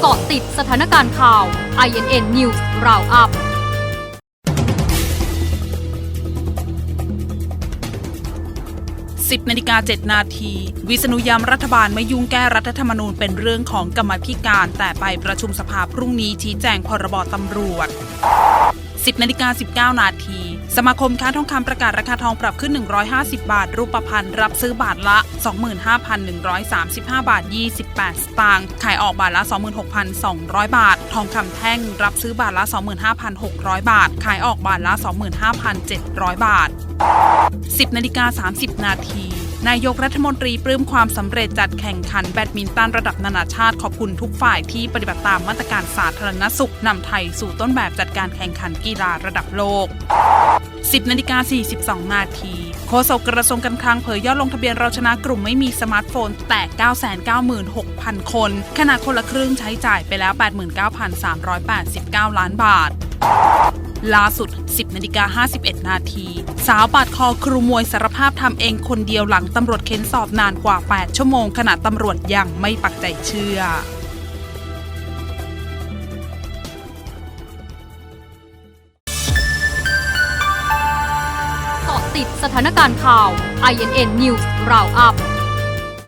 เกาะติดสถานการณ์ข่าว INN News Roundup 10นาฬิกา7นาที วิษณุย้ำรัฐบาลไม่ยุ่งแก้รัฐธรรมนูญเป็นเรื่องของกรรมธิการ แต่ไปประชุมสภาพรุ่งนี้ชี้แจงพรบตำรวจ 10นาฬิกา19 นาที สมาคมค้าทองคำประกาศราคาทองปรับขึ้น 150 บาท รูปพรรณรับซื้อบาทละ 25,135 บาท 28 สตางค์ ขายออกบาทละ 26,200 บาท ทองคำแท่งรับซื้อบาทละ 25,600 บาท ขายออกบาทละ 25,700 บาท 10นาฬิกา30 นาที นายกรัฐมนตรีปลื้มความสำเร็จจัดแข่งขันแบดมินตันระดับนานาชาติขอบคุณทุกฝ่ายที่ปฏิบัติตามมาตรการสาธารณสุขนำไทยสู่ต้นแบบจัดการแข่งขันกีฬาระดับโลก 10นาฬิกา42 นาทีโฆษกกระทรวงการคลังเผยยอดลงทะเบียนเราชนะกลุ่มไม่มีสมาร์ทโฟนแตะ996,000 คน ขณะคนละครึ่งใช้จ่ายไปแล้ว 89,389 ล้านบาท ล่าสุด 10นาฬิกา51 นาที สาวปาดคอครูมวยสารภาพทำเองคนเดียวหลังตำรวจเค้นสอบนานกว่า 8 ชั่วโมงขณะตำรวจยังไม่ปักใจเชื่อเกาะติดสถานการณ์ข่าว INN News Roundup